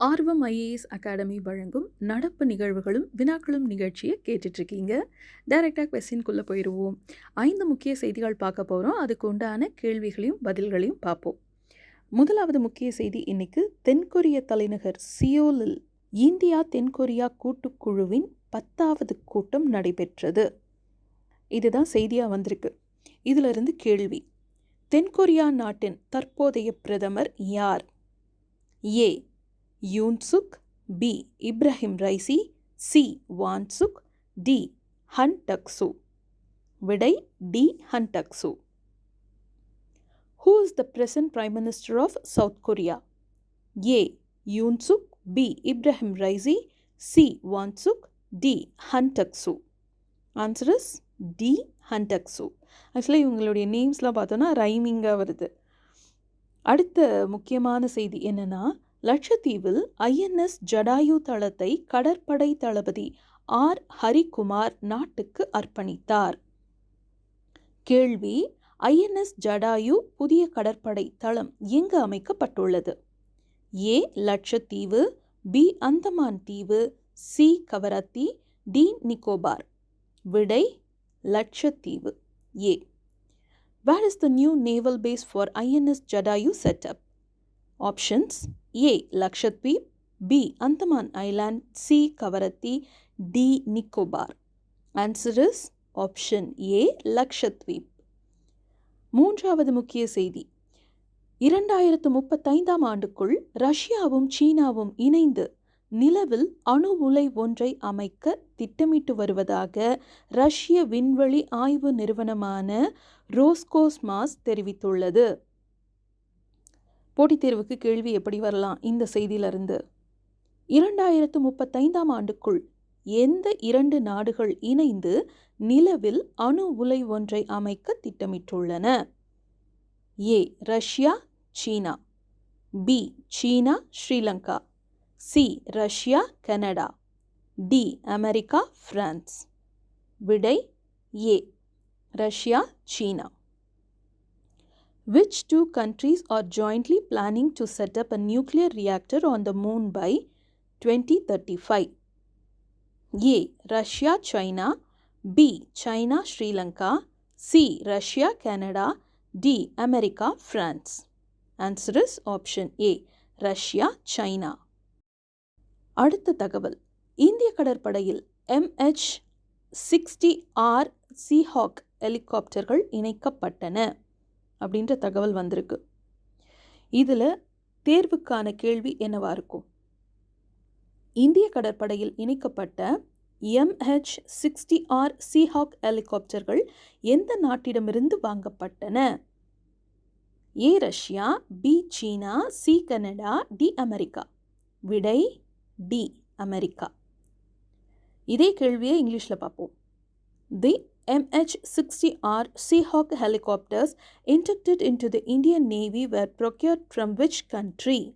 ஆர்வம் IAS academy வழங்கும் நடப்பு நிகழ்வுகளும் வினாக்களும் நிகழ்ச்சியை கேட்டுட்ருக்கீங்க. டைரெக்டாக கொஸ்டின்குள்ளே போயிடுவோம் ஐந்து முக்கிய செய்திகள் பார்க்க போகிறோம் அதுக்கு உண்டான கேள்விகளையும் பதில்களையும் பார்ப்போம். முதலாவது முக்கிய செய்தி இன்னைக்கு தென்கொரிய தலைநகர் சியோலில் இந்தியா தென்கொரியா கூட்டுக்குழுவின் பத்தாவது கூட்டம் நடைபெற்றது. இதுதான் செய்தியாக வந்திருக்கு. இதிலிருந்து கேள்வி. தென்கொரியா நாட்டின் தற்போதைய பிரதமர் யார்? A. Yoon Suk B. Ibrahim Raisi C. Wangchuk D. Han Duck soo. விடை D. Han Duck soo. Who is the present prime minister of South Korea A Yoon Suk B Ibrahim Raisi C Wangchuk D Han Duck soo. Answer is D Han Duck soo. ஆக்சுவலாக இவங்களுடைய நேம்ஸ்லாம் பார்த்தோன்னா ரைமிங்காக வருது. அடுத்த முக்கியமான செய்தி என்னென்னா லட்சத்தீவில் INS Jatayu தளத்தை கடற்படை தளபதி ஆர். ஹரிகுமார் நாட்டுக்கு அர்ப்பணித்தார். கேள்வி ஐஎன்எஸ் ஜடாயு புதிய கடற்படை தளம் எங்கு அமைக்கப்பட்டுள்ளது? ஏ. லட்சத்தீவு பி. அந்தமான் தீவு சி. கவரத்தி டி. நிக்கோபார். விடை Lakshadweep. A. Where is the new naval base for INS Jatayu set up options A Lakshadweep B Andaman island C Kavaratti D Nicobar. Answer is option A Lakshadweep. மூன்றாவது முக்கிய செய்தி. இரண்டாயிரத்து முப்பத்தைந்தாம் ஆண்டுக்குள் ரஷ்யாவும் சீனாவும் இணைந்து நிலவில் அணு உலை ஒன்றை அமைக்க திட்டமிட்டு வருவதாக ரஷ்ய விண்வெளி ஆய்வு நிறுவனமான ரோஸ்கோஸ்மாஸ் தெரிவித்துள்ளது. போட்டித் தேர்வுக்கு கேள்வி எப்படி வரலாம்? இந்த செய்தியிலிருந்து. இரண்டாயிரத்து முப்பத்தைந்தாம் ஆண்டுக்குள் எந்த இரண்டு நாடுகள் இணைந்து நிலவில் அணு உலை ஒன்றை அமைக்க திட்டமிட்டுள்ளன? A. Russia China. B. China Sri Lanka. C. Russia Canada. D. America France விடை A. Russia China. Which two countries are jointly planning to set up a nuclear reactor on the moon by 2035? A. Russia China B. China Sri Lanka C. Russia Canada D. America France Answer is option A. Russia China அடுத்த தகவல் இந்திய கடற்படையில் MH sixty R Seahawk ஹெலிகாப்டர்கள் இணைக்கப்பட்டன அப்படின்ற தகவல் வந்திருக்கு. இதில் தேர்வுக்கான கேள்வி என்னவா இருக்கும்? இந்திய கடற்படையில் இணைக்கப்பட்ட எம்ஹெச் சிக்ஸ்டி ஆர் சீஹாக் ஹெலிகாப்டர்கள் எந்த நாட்டிடமிருந்து வாங்கப்பட்டன? A Russia B China C Canada D America. விடை டி அமெரிக்கா. இதே கேள்வியை இங்கிலீஷில் பார்ப்போம். தி MH-60R Seahawk helicopters inducted into the Indian Navy were procured from which country?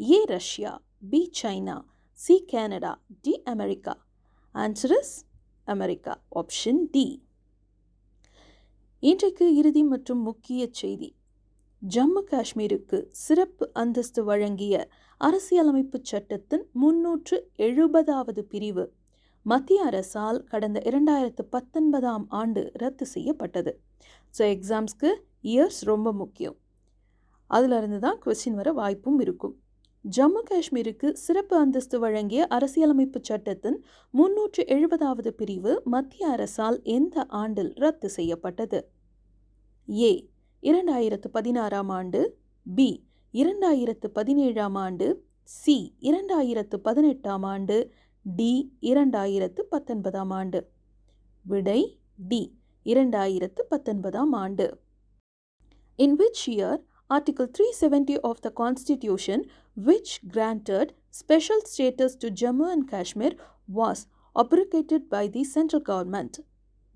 A. Russia B. China C. Canada D. America Answer is America. Option D. இன்றைக்கு இறுதி மற்றும் முக்கிய செய்தி ஜம்மு காஷ்மீருக்கு சிறப்பு அந்தஸ்து வழங்கிய அரசியலமைப்பு சட்டத்தின் முன்னூற்று எழுபதாவது பிரிவு மத்திய அரசால் கடந்த இரண்டாயிரத்து பத்தொன்பதாம் ஆண்டு ரத்து செய்யப்பட்டது. ஸோ எக்ஸாம்ஸ்க்கு இயர்ஸ் ரொம்ப முக்கியம். அதிலிருந்து தான் கொஸ்டின் வர வாய்ப்பும் இருக்கும். ஜம்மு காஷ்மீருக்கு சிறப்பு அந்தஸ்து வழங்கிய அரசியலமைப்பு சட்டத்தின் முன்னூற்று எழுபதாவது பிரிவு மத்திய அரசால் எந்த ஆண்டில் ரத்து செய்யப்பட்டது? ஏ இரண்டாயிரத்து பதினாறாம் ஆண்டு. பி இரண்டாயிரத்து பதினேழாம் ஆண்டு. சி இரண்டாயிரத்து பதினெட்டாம் ஆண்டு. D. இரண்டாயிரத்து பத்தொன்பதாம் ஆண்டு விடை டி இரண்டாயிரத்து பத்தொன்பதாம் ஆண்டு இன் Article 370 of the Constitution, which granted special status to Jammu and Kashmir, was abrogated by the central government.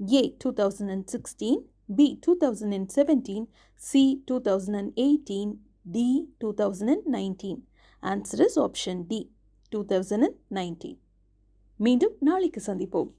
A. 2016, B. 2017, C. 2018, D. 2019. Answer is option D. 2019. மீண்டும் நாளைக்கு சந்திப்போம்.